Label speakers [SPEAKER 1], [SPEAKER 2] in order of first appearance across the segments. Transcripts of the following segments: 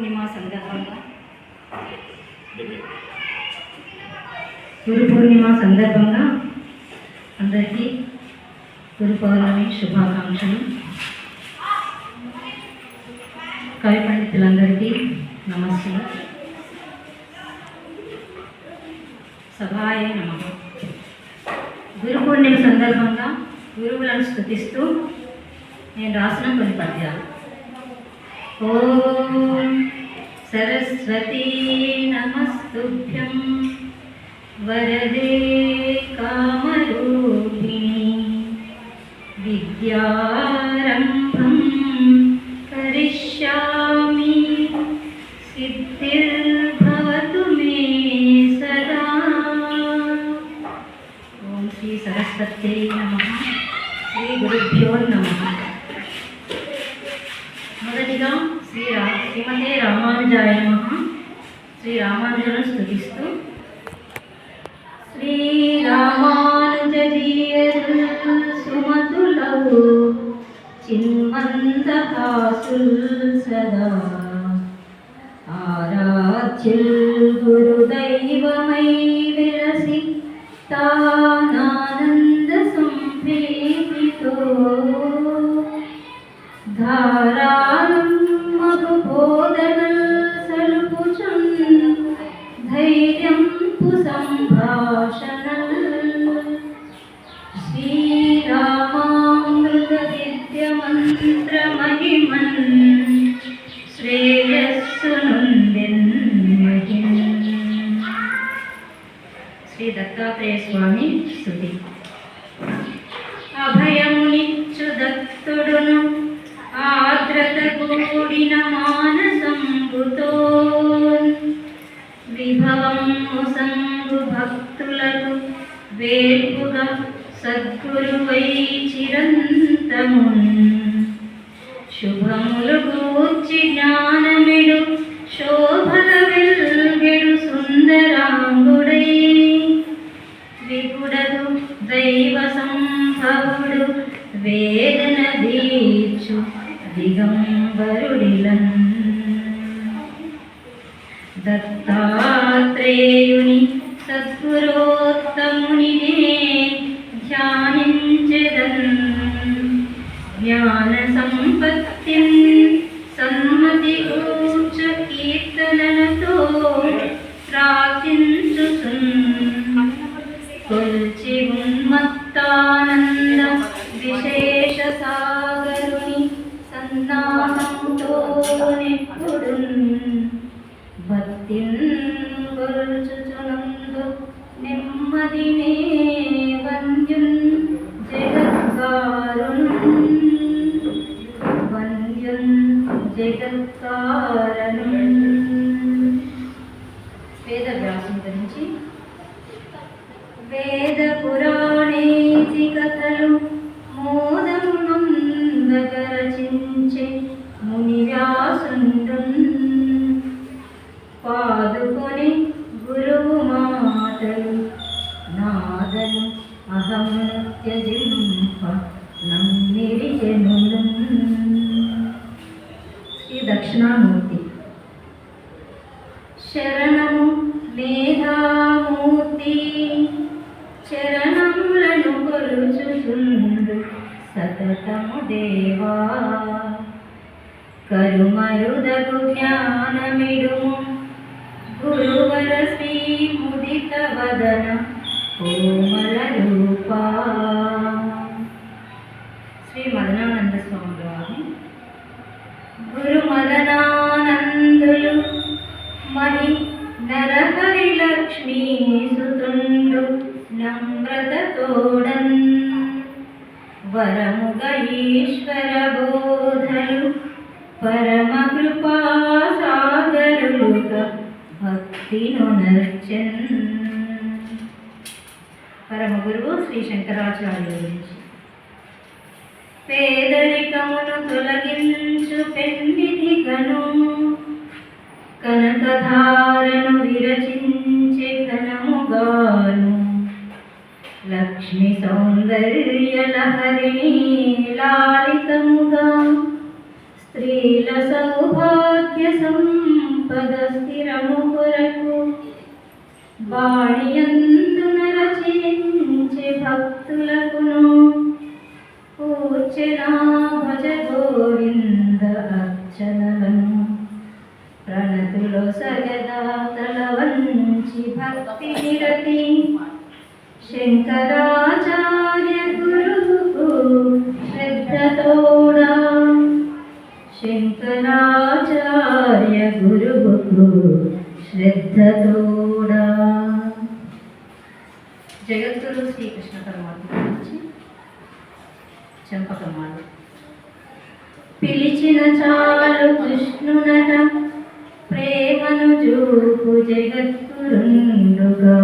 [SPEAKER 1] పూర్ణిమ సందర్భంగా. గురు పూర్ణిమ సందర్భంగా అందరికీ గురు పౌర్ణమి శుభాకాంక్షలు. కవి పండితులందరికీ నమస్తే సభాయ నమ. గురు పూర్ణిమ సందర్భంగా గురువులను స్థుతిస్తూ నేను రాసిన కొన్ని పద్యాలు. ఓం సరస్వతీ నమస్తుభ్యం. వరదే కామరూపిణి. విద్యారంభం శ్రీ స్థుతిస్తూ శ్రీ రామానుజీయరు సుమతులవు చిన్మందహాసుల్ సదా. ఆరాధ్యుల్ గురుదైవమై విరసి తా దత్తుడును ఆర్ద్రత కూడిన మానసంబుతో విభవము సంగు భక్తులకు వేర్పుగా సద్గురువై చిరంతమున్. శుభములు గూర్చి జ్ఞా Hare కొల్చుచునందు నెమ్మదినే వంద్యున్ జగత్కారున్ వంద్యున్ జగత్కారనున్ వేద వ్యాసం గురించి వేద పురాణేతి కథలు మోదమునందగరచించే ముని త్యజింప నమ్మిరిచెనులు శ్రీ దక్షిణామూర్తి. శరణము మేధామూర్తి చరణములను కొలుచుచుండు సతతము దేవా. కరుమరుదగు జ్ఞానమిడుము గురువర శ్రీ ముదిత వదన. కోమల రూపా శ్రీ మదనానంద స్వామి వారి గురు మదనానందులు మహి నరహరి లక్ష్మీ సుతుండు నమ్రత తోడన్. వరముగ ఈశ్వర బోధలు పరమ కృపా సాగరులుగా భక్తిను నర్చన్ పరమ గురువు శ్రీ శంకరాచార్యుల గురించి పేదరికమును తొలగించు పెన్నిధి కను. కనకధారను విరచించే కనముగాను లక్ష్మి సౌందర్య లహరిణి లాలితముగా. స్త్రీల సౌభాగ్య సంపద స్థిరము కొరకు. బాణియందున చంపకమాల పిలిచిన చాలు కృష్ణునట ప్రేమను చూపు జగద్గురుండుగా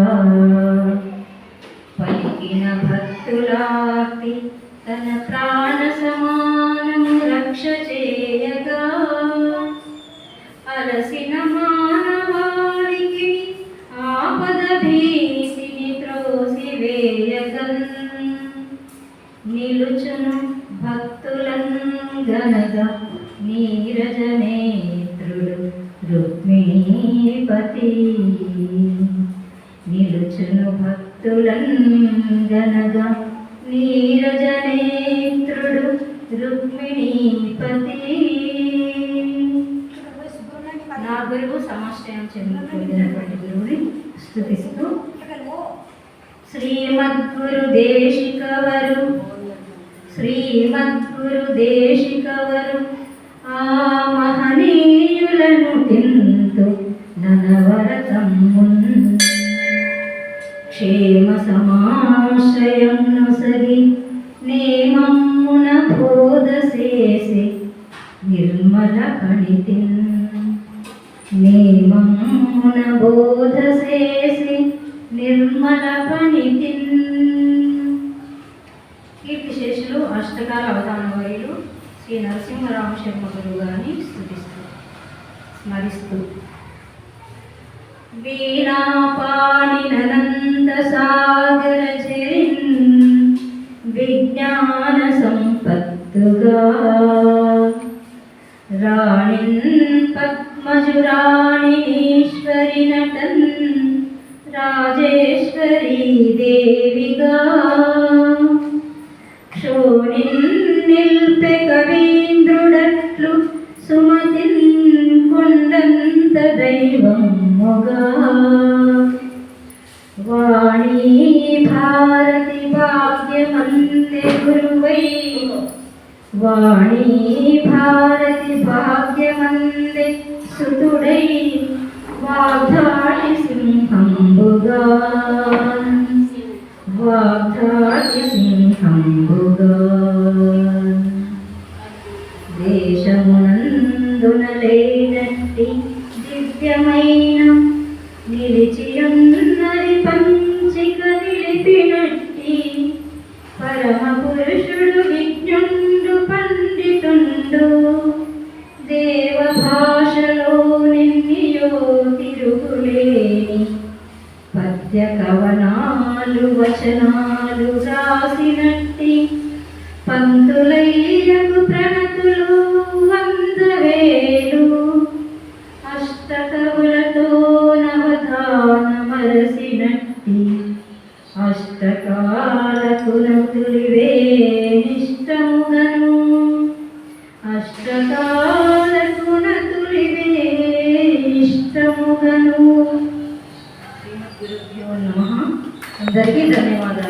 [SPEAKER 1] పలికిన భక్తులాకి తన ప్రాణ సమా రుక్మిణీపతి. నిలుచును భక్తులంగనగా నీరజనేత్రుడు రుక్మిణీపతి. నా గురువు సమాశ్రయం చెంది గురువుని స్థుతిస్తూ శ్రీమద్గురు దేశికవరు శ్రీమద్గురు దేశికవరు ఆ మహని ననవరతమ్మున్ క్షేమ సమాశ్రయం నొసగి నేమమ్మున బోధ చేసి నిర్మల కణితిన్ నేమమ్మున బోధ చేసి నిర్మల పణితిన్ కీర్తిశేషులు అష్టకాల అవధాన వైలు శ్రీ నరసింహరామ శర్మ గురువు గారిని స్థుతిస్తూ స్మరిస్తూ విజ్ఞాన సంపత్తుగా రాణిన్ పద్మజురాణీశ్వరి నటన్ రాజేశ్వరీ దేవిగా క్షోణిన్ నిల్పె కవీంద్రుడట్లు భాగ్యమందే సుతుడై వాగ్దాటి సింహంబుగా వాగ్దాటి సింహంబుగా దేశమునందున లేనట్టి దివ్యమైన నిలిచియున్నది పంచిక నిలిపినట్టి పరమ పురుషుడు విజ్ఞుండు పండితుండు దేవ నిన్నియో తిరుగులేని పద్య కవనాలు వచనాలు రాసినట్టి పంతులయ్యకు ప్రణతులు వంద వేలు అష్టకవులతో నవధాన మరసినట్టి అష్టకాలకు నతులివే నిష్టముగను. అష్టకాలకు ఇష్టముగను శ్రీమద్గురుభ్యో నమ అందరికీ ధన్యవాదాలు।